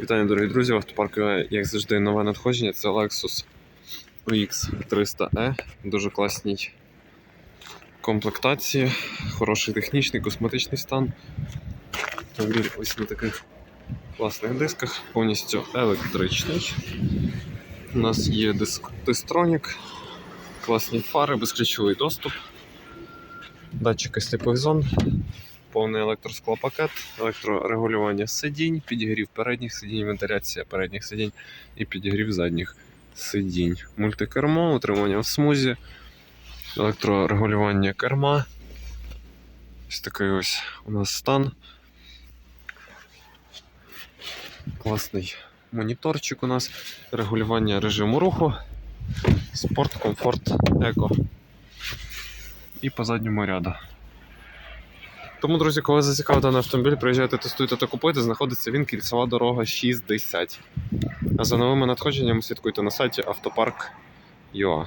Вітання, дорогі друзі! В автопарку, як завжди, нове надходження. Це Lexus UX 300E. Дуже класній комплектації, хороший технічний, косметичний стан. Автомобіль ось на таких класних дисках, повністю електричний. У нас є диск Distronic, класні фари, безключовий доступ, датчики сліпих зон, повний електросклопакет, електрорегулювання сидінь, підігрів передніх сидінь, вентиляція передніх сидінь і підігрів задніх сидінь. Мультикермо, утримання в смузі, електрорегулювання керма. Ось такий ось у нас стан. Класний моніторчик у нас, регулювання режиму руху, спорт, комфорт, еко. І по задньому ряду. Тому, друзі, коли зацікавив даний автомобіль, приїжджайте, тестуйте та купуйте. Знаходиться він кільцева дорога 60. А за новими надходженнями слідкуйте на сайті автопарк.ua.